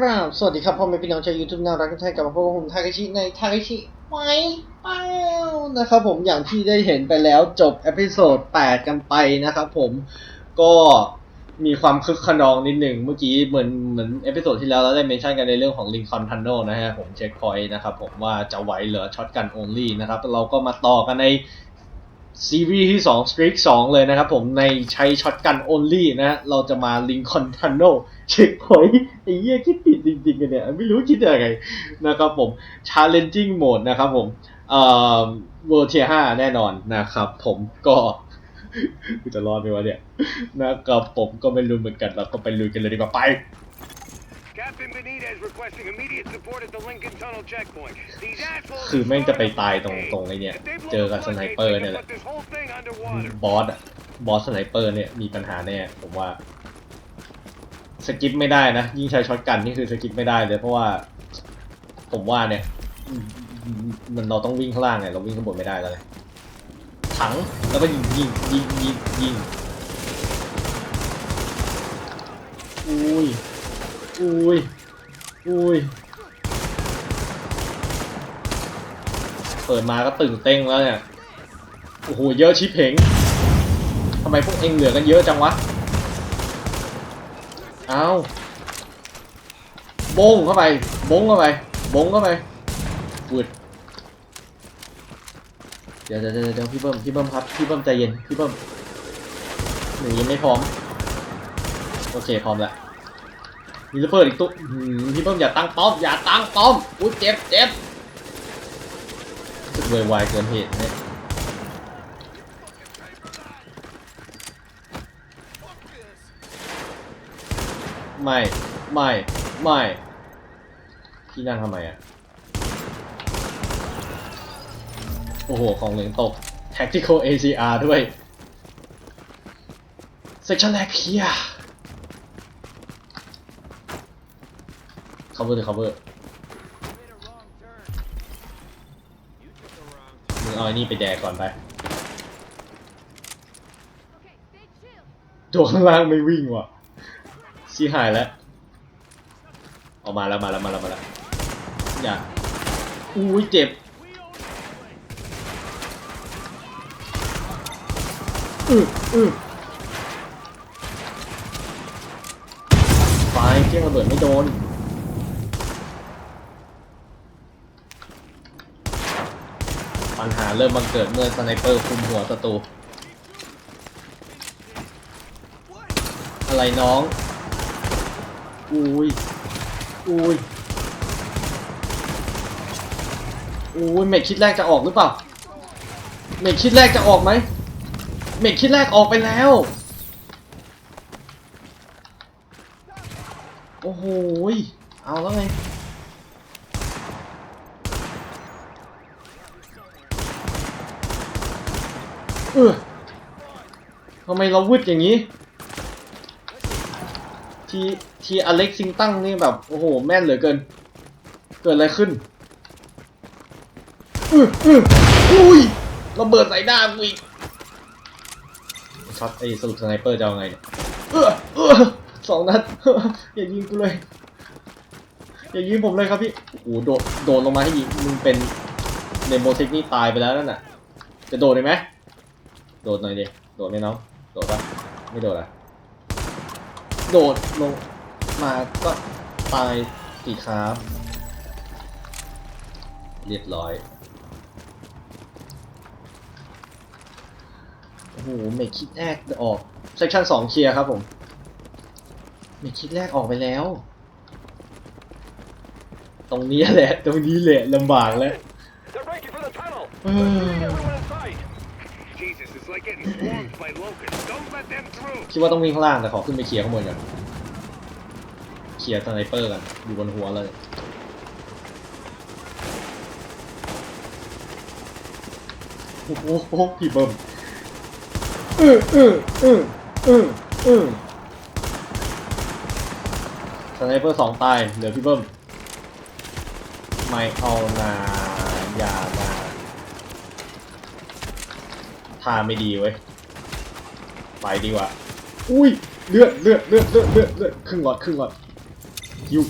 ราบสวัสดีครับพ่อแม่พี่น้องชาวยูทูบน่ารักทุกท่านกลับมาพบกับผมทาเคชิในทาเคชิไว้เป้านะครับผมอย่างที่ได้เห็นไปแล้วจบเอพิโซด8 กันไปนะครับผมก็มีความคึกขนองนิดหนึ่งเมื่อกี้เหมือนเหมือนเอพิโซดที่แล้วเราได้เมนชั่นกันในเรื่องของลิงคอนทันโนนะฮะผมเช็คพอยต์นะครับผมว่าจะไหวเหลือช็อตกันโอ l ลี่นะครับเราก็มาต่อกันใน ซีรีส์ที่2 Streak 2 เลยนะครับผมในใช้ช็อตกัน only นะ เราจะมาลิงคอนทันโนเช็คพอยไอ้เหี้ยคิดผิดจริงๆกันเนี่ย ไม่รู้คิดยังไงนะครับผม challenging mode นะครับผมเอ่อ World Tier 5แน่นอนนะครับผมก็จะรอดไหมวะเนี่ยนะครับผมก็ไม่รู้เหมือนกันเราก็ไปลุยกันเลยดีกว่าไป Captain Benitez requesting immediate support at the Lincoln Tunnel checkpoint. These assholes คือแม่งจะไปตายตรงตรงไอ้เนี่ย เจอกับสไนเปอร์เนี่ยแหละ Put this whole thing underwater. บอสอะบอสสไนเปอร์เนี่ยมีปัญหาแน่ผมว่า สกิปไม่ได้นะ ยิ่งใช้ช็อตกันนี่คือสกิปไม่ได้เลยเพราะว่า ผมว่าเนี่ยอืมมันเราต้องวิ่งข้างล่างไงเราวิ่งข้างบนไม่ได้แล้วไงถังแล้วก็ยิงยิงยิงยิงยิงอุ้ย อุ้ยอุ้ยเปิดมาก็ตื่นเต้งแล้วเนี่ย โอ้โห เยอะชิบเผงทำไมพวกเองเหลือกันเยอะจังวะ เอาบงเข้าไป บงเข้าไป บงเข้าไปวืดเดี๋ยวเดี๋ยวเดี๋ยวเดี๋ยวพี่เบิ้มพี่เบิ้มครับ พี่เบิ้มใจเย็น พี่เบิ้มหนูยังไม่พร้อม โอเค พร้อมแล้ว มีระเบิดอีกตุ๊กพี่เบิ้มอย่าตั้งป้อมอย่าตั้งป้อมอุ้ยเจ็บเจ็บรู้สึกเวอร์วายเกินเหตุเนี่ยไม่ไม่ไม่พี่นั่งทำไมอะโอ้โห ของเหลืองตก Tactical ACR ด้วย Section แรกเคลีย cover เลย cover มึงเอาไอ้นี่ไปแดกก่อนไป ตัวข้างล่างไม่วิ่งว่ะชี้หายแล้ว ออกมาแล้วมาแล้วมาแล้วมาแล้วอย่าอุ้ยเจ็บอืออือไฟเที่ยงระเบิดไม่โดน ปัญหาเริ่มบังเกิดเมื่อสไนเปอร์คุมหัวศัตรูอะไรน้อง อุ้ย อุ้ย อุ้ยเมกคิดแรกจะออกหรือเปล่า เมกคิดแรกจะออกไหม เมกคิดแรกออกไปแล้ว โอ้โห เอาแล้วไง เออทำไมเราวืดอย่างนี้ ทีทีอเล็กซิงตั้งนี่แบบ โอ้โห แม่นเหลือเกิน เกิดอะไรขึ้นอื้ออื้ออุ้ยระเบิดใส่หน้ากูอีกช็อตไอ้สรุปสไนเปอร์จะเอาไงเนี่ยเออเออสองนัดอย่ายิงกูเลยอย่ายิงผมเลยครับพี่โอ้โหโดดโดดลงมาให้ยิงมึงเป็นในโมเทคนี่ตายไปแล้วนั่นน่ะจะโดดได้ไหม โดดหน่อยดิ โดดไหมน้อง โดดปะไม่โดดอะ โดดลงมาก็ตายสี่ครับ เรียบร้อย โอ้โหเมคคิดแรกออก เซ c ชั o นสองเคลียร์ครับผม เมคคิดแรกออกไปแล้ว ตรงนี้แหละ ตรงนี้แหละลำบากแล้ว คิดว่าต้องวิ่งข้างล่างแต่ขอขึ้นไปเคลียร์ข้างบนก่อนเคลียร์สไนเปอร์กันอยู่บนหัวเลยโอ้โหพี่เบิ้มอืออืออืออืออือสไนเปอร์สองตายเหลือพี่เบิ้มไม่เอานายานาทาไม่ดีเว้ยไปดีกว่า อุ้ยเลือดเลือดเลือดเลือดเลือดเลือดครึ่งหลอดครึ่งหลอดฮิว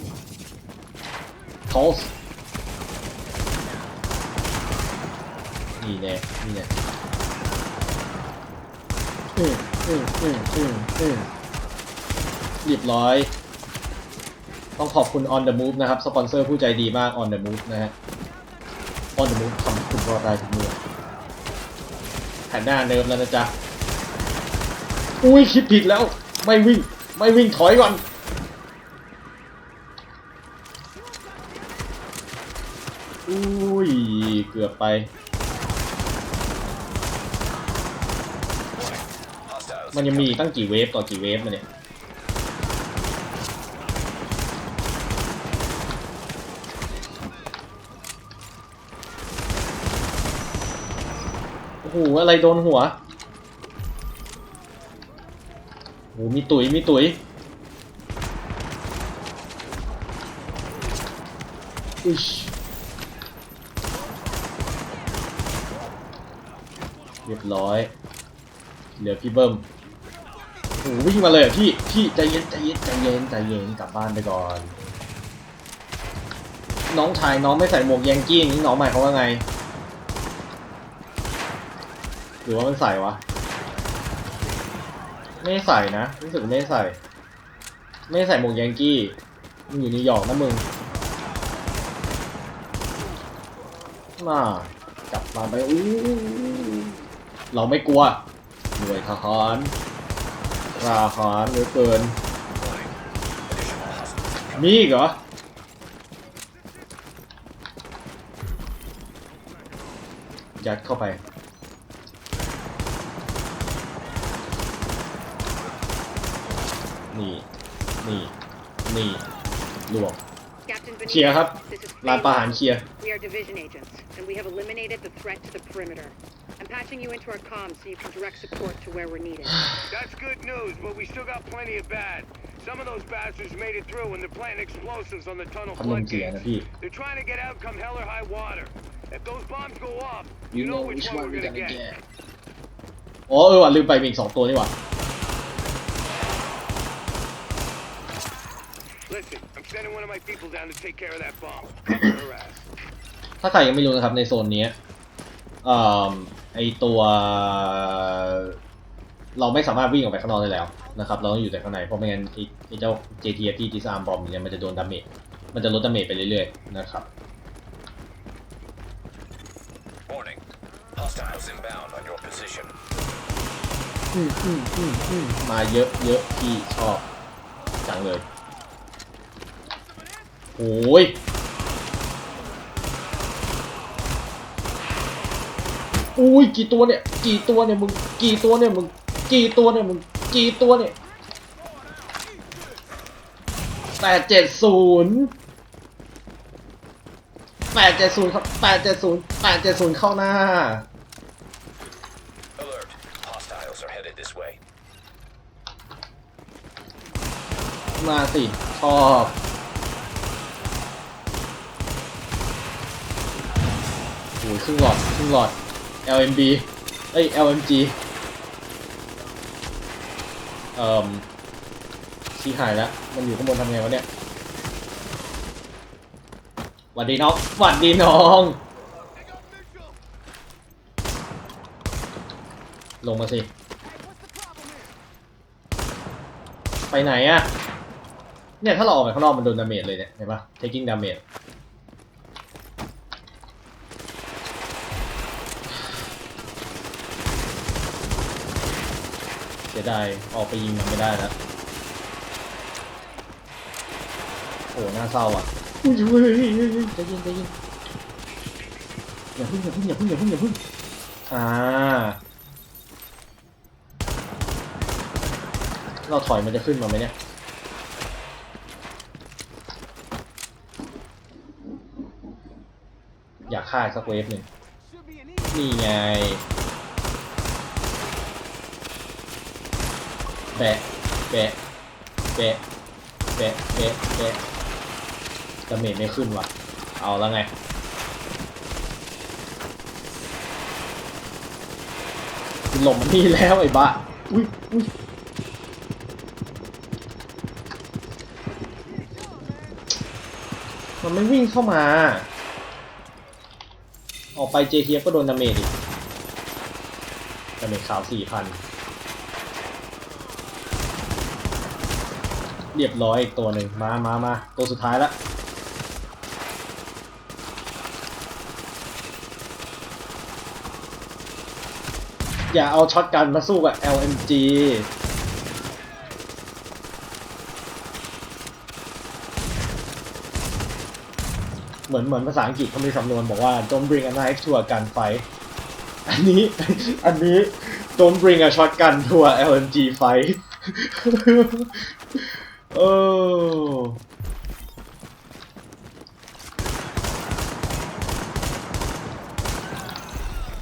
พอสนี่แน่นี่แน่อืมอืมอืมอืมอืมเรียบร้อย ต้องขอบคุณ On the Move นะครับ สปอนเซอร์ผู้ใจดีมาก On the Move นะฮะ On the Move ทำคุณรอดได้ทุกเมื่อแผ่นหน้าเนิมแล้วนะจ๊ะ อุ้ยคิดผิดแล้ว ไม่วิ่ง ไม่วิ่งถอยก่อน อุ้ย เกือบไป มันยังมีตั้งกี่เวฟต่อกี่เวฟมาเนี่ยโอ้โหอะไรโดนหัว โอ้โหมีตุ๋ยมีตุ๋ยอุ๊ยเรียบร้อย เหลือพี่เบิ้มโอ้โหวิ่งมาเลยเหรอพี่ พี่ใจเย็นใจเย็นใจเย็นใจเย็นกลับบ้านไปก่อน น้องชายน้องไม่ใส่หมวกแยงกี้อย่างนี้น้องหมายเขามว่าไง หรือว่ามันใส่วะ ไม่ใส่นะรู้สึกไม่ใส่ ไม่ใส่หมวกแยงกี้มึงอยู่นิวยอร์กนะมึงมากลับมาไปอู้เราไม่กลัวหน่วยทหารราหารเหลือเกินมีอีกเหรอยัดเข้าไป นี่ นี่ นี่ลวก Captain เคลียร์ครับ Benitez, this is ร้านประหาร Phase เคลียร์ We are division agents, and we have eliminated the threat to the perimeter. I'm patching you into our comms so you can direct support to where we're needed. That's good news, but we still got plenty of bad. Some of those bastards made it through and they're planting explosives on the tunnel พัดลมเสียนะ floodgates. พี่ They're trying to get out come hell or high water. If those bombs go off, you, You know, know which, which one, one we're we're gonna, gonna get. get อ๋อเออว่ะลืมไปมีอีกสองตัวนี่หว่า Listen, I'm sending one of my people down to take care of that bomb. Cover her ass. ถ้าใครยังไม่รู้นะครับในโซนเนี้ยเอ่อไอตัว เราไม่สามารถวิ่งออกไปข้างนอกได้แล้วนะครับ เราต้องอยู่แต่ข้างในเพราะไม่งั้นไอ้ไอเจ้า JTF ที่ disarm bomb เนี่ยมันจะโดนดาเมจมันจะลดดาเมจไปเรื่อยๆนะครับ Warning. Hostiles inbound on your position. อืมอืมอืมอืมมาเยอะเยอะพี่ชอบจังเลย โอ้ยอุ้ยกี่ตัวเนี่ย กี่ตัวเนี่ยมึง กี่ตัวเนี่ยมึง กี่ตัวเนี่ยมึง กี่ตัวเนี่ยแปดเจ็ดศูนย์แปดเจ็ดศูนย์ครับแปดเจ็ดศูนย์แปดเจ็ดศูนย์เข้าหน้า มาสิชอบ โอ้ยครึ่งหลอดครึ่งหลอด LMB เอ้ย LMG เอ่อชี้หายแล้ว มันอยู่ข้างบนทำไงวะเนี่ยหวัดดีน้องหวัดดีน้อง ลงมาสิ ไปไหนอะเนี่ย ถ้าเราออกไปข้างนอกมันโดนดาเมจเลยเนี่ย เห็นปะ taking damage เสียดายออกไปยิงมันไม่ได้แล้วโอ้น่าเศร้าอะอุ้ยเฮ้ยเฮ้ยเฮ้ยเฮ้ยใจเย็นใจเย็นอย่าพึ่งอย่าพึ่งอย่าพึ่งอย่าพึ่งอย่าพึ่งอ่า เราถอยมันจะขึ้นมาไหมเนี่ยอยากฆ่าอีกสักเวฟหนึ่งนี่ไง แบะแบะแบะแบะแบะแบะดาเมจไม่ขึ้นว่ะ เอาแล้วไง หลบมันนี่แล้วไอ้บ้า อุ้ยอุ้ยมันไม่วิ่งเข้ามา ออกไปเจเทียก็โดนดาเมจอีกดาเมจขาวสี่พัน เรียบร้อยอีกตัวหนึ่งมามามาตัวสุดท้ายละอย่าเอาช็อตกันมาสู้กับ LMG เหมือนเหมือนภาษาอังกฤษเขามีสำนวนบอกว่า don't bring a knife to a gunfight อันนี้ อันนี้ don't bring a shotgun to a LMG fight ออ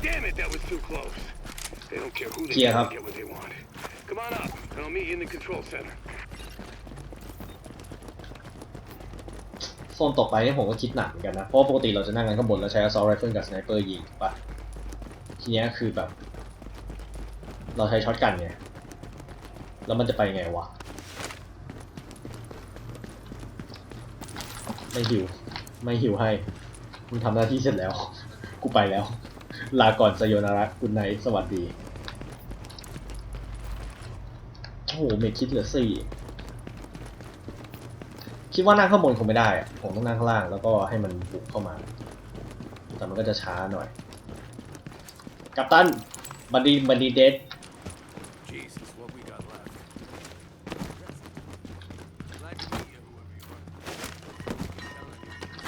Damn it, that was too close. They don't care who they Yeah, kill huh? to get what they want. Come on up, and I'll meet you in the control center. โซนต่อไปเนี่ยผมก็คิดหนักเหมือนกันนะ เพราะว่าปกติเราจะนั่งกันข้างบนแล้วใช้ assault rifle กับ sniper ยิงถูกปะทีเนี้ยคือแบบ เราใช้ช็อตกันไง แล้วมันจะไปไงวะ ไม่หิว ไม่หิวให้มึงทำหน้าที่เสร็จแล้ว กูไปแล้ว ลาก่อนสยนาระคุณไนท์สวัสดีโอ้โหเมคิดเหลือสี่คิดว่านั่งข้างบนคงไม่ได้ผมต้องนั่งข้างล่างแล้วก็ให้มันบุกเข้ามา แต่มันก็จะช้าหน่อย กัปตันบันดีบันดีเดด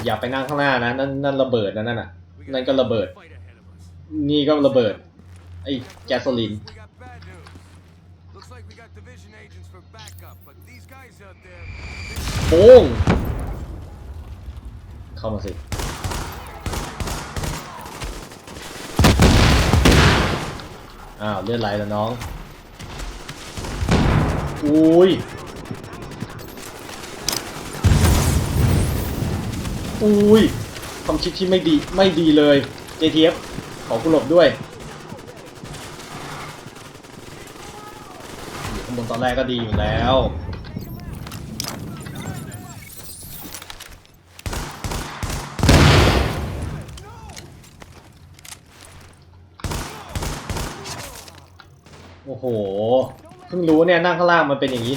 อย่าไปนั่งข้างหน้านะนั่นนั่นระเบิดนะนั่นน่ะ We นั่น got ก็ระเบิด a fight ahead of us. นี่ก็ระเบิดไอ้แก๊สโซลิน We got bad news. Looks like we got division agents for backup, but these guys out there. โป้งเข้ามาสิอ้าวเลือดไหลแล้วน้อง อุ้ย อุ้ยความคิดที่ไม่ดีไม่ดีเลย JTF ขอกุณหลบด้วยข้างบนตอนแรกก็ดีอยู่แล้วโอ้โห เพิ่งรู้เนี่ยนั่งข้างล่างมันเป็นอย่างนี้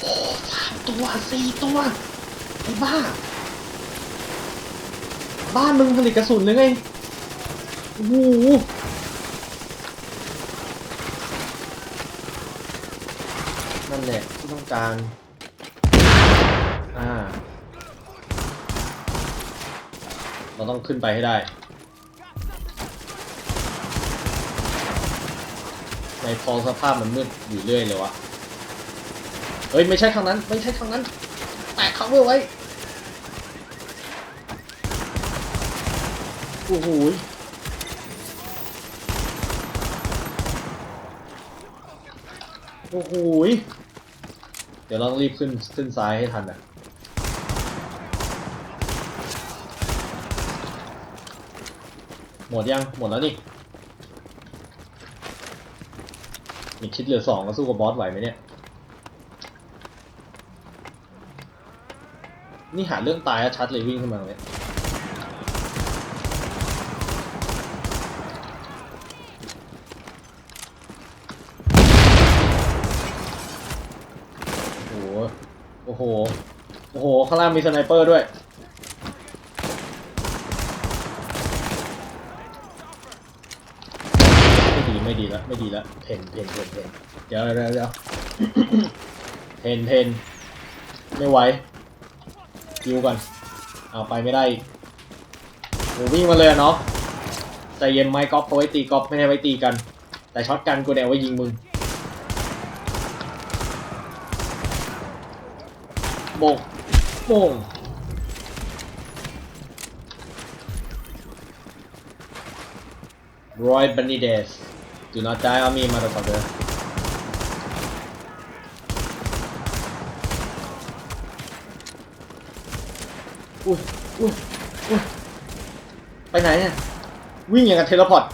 โอ้สามตัวสี่ตัวไอ้บ้า บ้านมึงผลิตกระสุนหรือไงโอ้โหนั่นแหละที่ต้องการ อ่า เราต้องขึ้นไปให้ได้ในพอสภาพมันมืดอยู่เรื่อยเลยวะ เฮ้ย ไม่ใช่ทางนั้น ไม่ใช่ทางนั้น แตะ cover ไว้ อ้โหโอ้โหเดี๋ยวเราต้องรีบขึ้นขึ้นซ้ายให้ทันอะหมดยัง หมดแล้วนี่มีคิดเหลือสองก็สู้กับบอสไหวไหมเนี่ย นี่หาเรื่องตายอะชัดเลยวิ่งขึ้นมาตรงเนี่ยโอ้โห โอ้โห โอ้โห ข้าง ล่างมีสไนเปอร์ด้วย ไม่ดีไม่ดีแล้วไม่ดีแล้วเพนเพนเพนเพนเดี๋ยวเดี๋ยวเดี๋ยวเพนเพนไม่ไหวคิวก่อนเอาไปไม่ได้อีกโหวิ่งมาเลยเนาะใจเย็นไหมก๊อฟเอาไว้ตีก๊อฟไม่ได้ไว้ตีกัน แต่ช็อตกันกูเนี่ยเอาไว้ยิงมึงโบก โป่งรอยบันนีเดส do not die on me motherfucker อุ้ยอุ้ยอุ้ยไปไหนเนี่ย วิ่งอย่างกับเทเลพอร์ตอ่า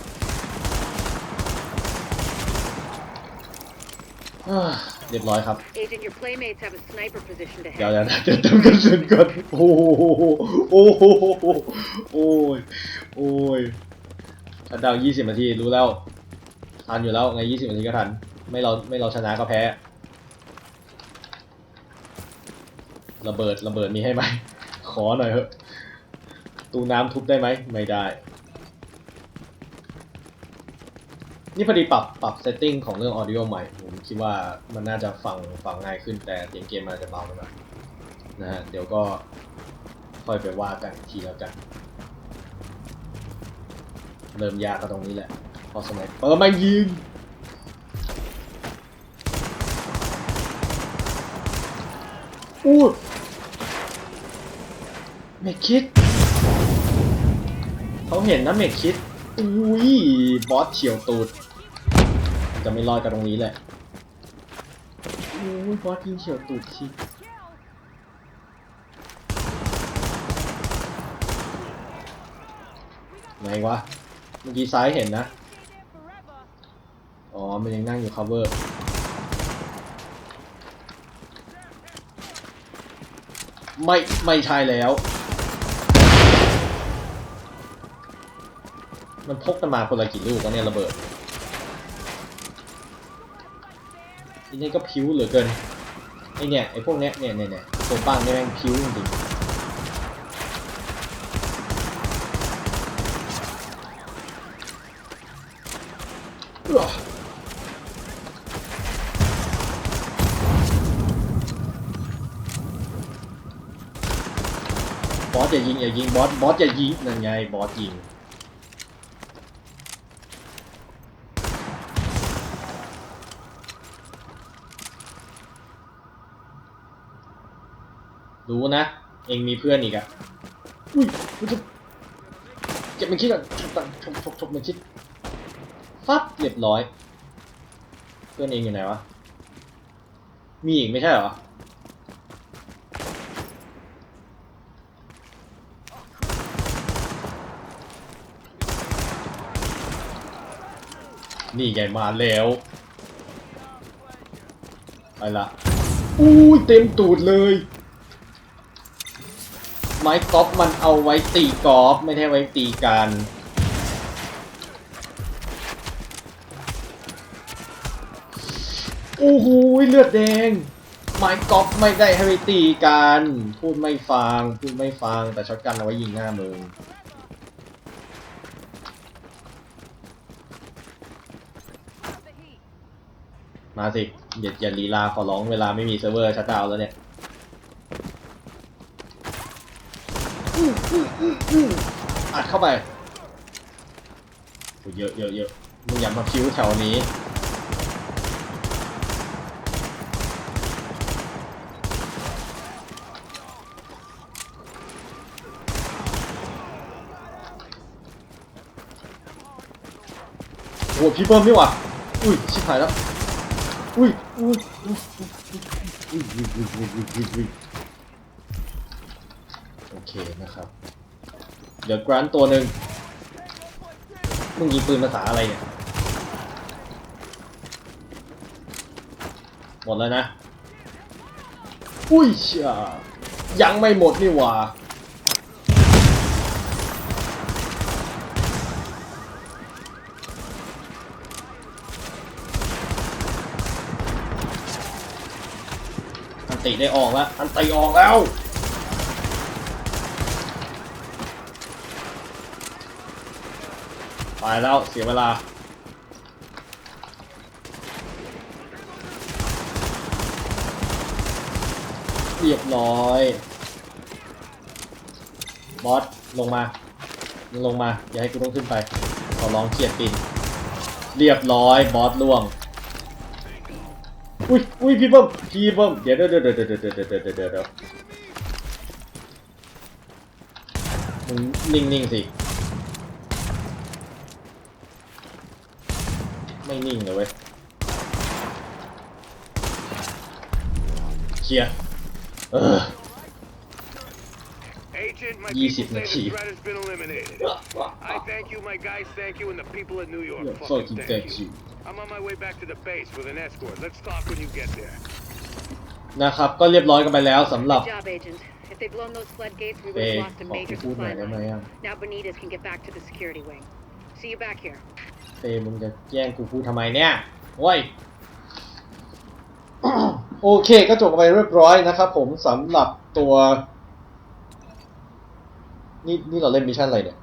เรียบร้อยครับ Agent, your playmates have a sniper position to เดี๋ยว head. เดี๋ยวนะเดี๋ยวเติมกระสุนก่อนโอ้โหโอ้โหโอ้ยโอ้ยชัดดาวยี่สิบนาทีรู้แล้วทันอยู่แล้วไงยี่สิบนาทีก็ทัน ไม่เราไม่เราชนะก็แพ้ ระเบิดระเบิดมีให้ไหม ขอหน่อยเถอะ ตูน้ำทุบได้ไหม ไม่ได้ นี่พอดีปรับปรับเซตติ้งของเรื่อง audio ใหม่ ผมคิดว่ามันน่าจะฟังฟังง่ายขึ้นแต่เสียงเกมมันอาจจะเบาไปหน่อยนะฮะเดี๋ยวก็ค่อยไปว่ากันทีแล้วกัน เริ่มยากก็ตรงนี้แหละ พอสมัยเปิดมายิงอู้เมกคิด เขาเห็นนะเมกคิด อุ้ยบอสเฉียวตูด จะไม่รอดกันตรงนี้แหละอุ้ยบอสยิงเฉียวตูดชิไหนวะ เมื่อกี้ซ้ายเห็นนะ อ๋อ มันยังนั่งอยู่ cover ไม่ ไม่ใช่แล้ว มันพกกันมาคนละกี่ลูกวะเนี่ยระเบิดทีนี้ก็พิ้วเหลือเกินไอเนี่ยไอพวกเนี้ยเนี่ยเนี่ยเนี่ยตัวปั้งเนี่ยแม่งพิ้วจริงบอสอย่ายิงอย่ายิงบอสบอสอย่ายิงนั่นไงบอสยิง รู้นะ เองมีเพื่อนอีกอะอุ้ยมันจะเก็บมันคิดก่อนชกตังชกชกชกมันคิดฟับเรียบร้อย เพื่อนเองอยู่ไหนวะ มีอีกไม่ใช่เหรอ นี่ไงมาแล้ว ไปละ อุ้ยเต็มตูดเลย ไม้กอฟมันเอาไว้ตีกอล์ฟไม่ได้ไว้ตีกันโอ้โหเลือดแดงไม้กอล์ฟไม่ได้ให้ไว้ตีกันพูดไม่ฟังพูดไม่ฟังแต่ช็อตกันเอาไว้ยิงหน้ามึงมาสิอย่าอย่าลีลาขอร้องเวลาไม่มีเซิร์ฟเวอร์ชัดดาวแล้วเนี่ย อัดเข้าไปโอ้เยอะเยอะเยอะมึงอย่ามาคิ้วแถวนี้โอ้พี่เบิ้มนี่หว่าอุ้ย ชิบหายแล้ว อุ้ยอุ้ยอุ้ยอุ้ยอุ้ยอุ้ยอุ้ยอุ้ยอุ้ยอุ้ยโอ เคนะครับ เดี๋ยวกรานตัวหนึ่งมึงยิงปืนภาษาอะไรเนี่ย หมดแล้วนะ อุ้ยเชี่ยยังไม่หมดนี่หว่าอันติได้ออกแล้ว อันติออกแล้ว ไปแล้วเสียเวลา เรียบร้อย บอส ลงมา ลงมา อย่าให้กูต้องขึ้นไป ขอร้องเขียดปิน เรียบร้อย บอสล่วง อุ้ยอุ้ยพี่เบิ้มพี่เบิ้มเดี๋ยวเดี๋ยวเดี๋ยวเดี๋ยวเดี๋ยวเดี๋ยวเดี๋ยวเดี๋ยวมึงนิ่งๆสิ ไม่นิ่งเลยเว้ยเคลียร์เออ Agent, my ยี่ people สิบ say นา the ที threat has been eliminated. I thank you, my guys thank you, and the people of New York Yeah, fucking fucking thank thank you. you. I'm on my way back to the base with an escort. Let's talk when you get there. นะครับ ก็เรียบร้อยกันไปแล้วสำหรับ Good job, Agent. If they'd blown those floodgates, we เอ would have lost a ขอ major พูดหน่อย supply ได้ไหม line. อะ Now Benitez can get back to the security wing. See you back here. เฟมึงจะแย่งกูพูดทำไมเนี่ยโว้ยโอเคก็จบไปเรียบร้อยนะครับผมสำหรับตัว นี่นี่เราเล่นมิชชั่นอะไรเนี่ย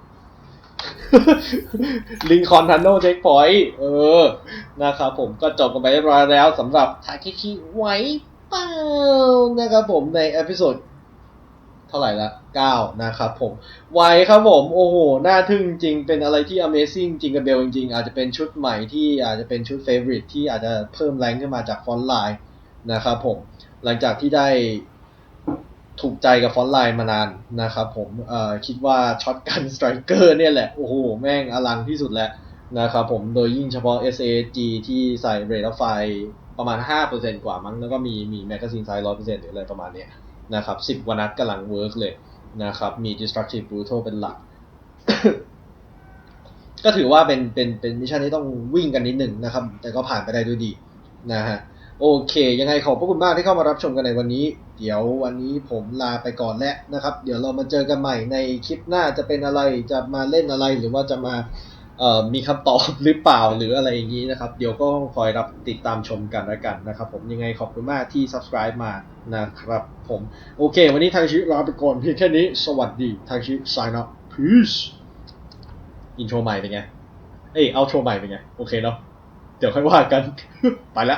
ลิงคอนทันโนเช็คพอยต์เออ นะครับผมก็จบกันไปเรียบร้อยแล้วสำหรับทาเคชิไว้เปล่านะครับผมในเอพิโซด เท่าไหร่ละ 9 นะครับผม ไวครับผม โอ้โห น่าทึ่งจริง เป็นอะไรที่ Amazing จริงกับเบลจริงๆอาจจะเป็นชุดใหม่ที่อาจจะเป็นชุด Favorite ที่อาจจะเพิ่มแรงขึ้นมาจากฟอนต์ไลน์นะครับผม หลังจากที่ได้ถูกใจกับฟอนต์ไลน์มานานนะครับผมเอ่อคิดว่าช็อตกันสไตรเกอร์เนี่ยแหละ โอ้โห แม่งอลังที่สุดแล้วนะครับผม โดยยิ่งเฉพาะ SAG ที่ใส่เรทไฟประมาณ 5%กว่ามั้ง แล้วก็มีมีแมกกาซีนไซส์100%หรืออะไรประมาณเนี้ย นะครับ10กว่านัดกำลังเวิร์กเลยนะครับ มี destructive brutal เป็นหลัก ก็ถือว่าเป็นเป็นเป็นมิชชั่นที่ต้องวิ่งกันนิดหนึ่งนะครับ แต่ก็ผ่านไปได้ด้วยดีนะฮะโอเค ยังไงขอบพระคุณมากที่เข้ามารับชมกันในวันนี้ เดี๋ยววันนี้ผมลาไปก่อนแล้วนะครับ เดี๋ยวเรามาเจอกันใหม่ในคลิปหน้าจะเป็นอะไรจะมาเล่นอะไรหรือว่าจะมา มีคำตอบหรือเปล่าหรืออะไรอย่างนี้นะครับ เดี๋ยวก็คอยรับติดตามชมกันแล้วกันนะครับผมยังไงขอบคุณมากที่ subscribe มานะครับผมโอเค วันนี้ทางชิลาไปก่อนเพียงแค่นี้ สวัสดีทางชิ sign up peace อินโทรใหม่เป็นไง เอ้ยเอาโทรใหม่เป็นไง โอเคเนาะเดี๋ยวค่อยว่ากัน ไปละ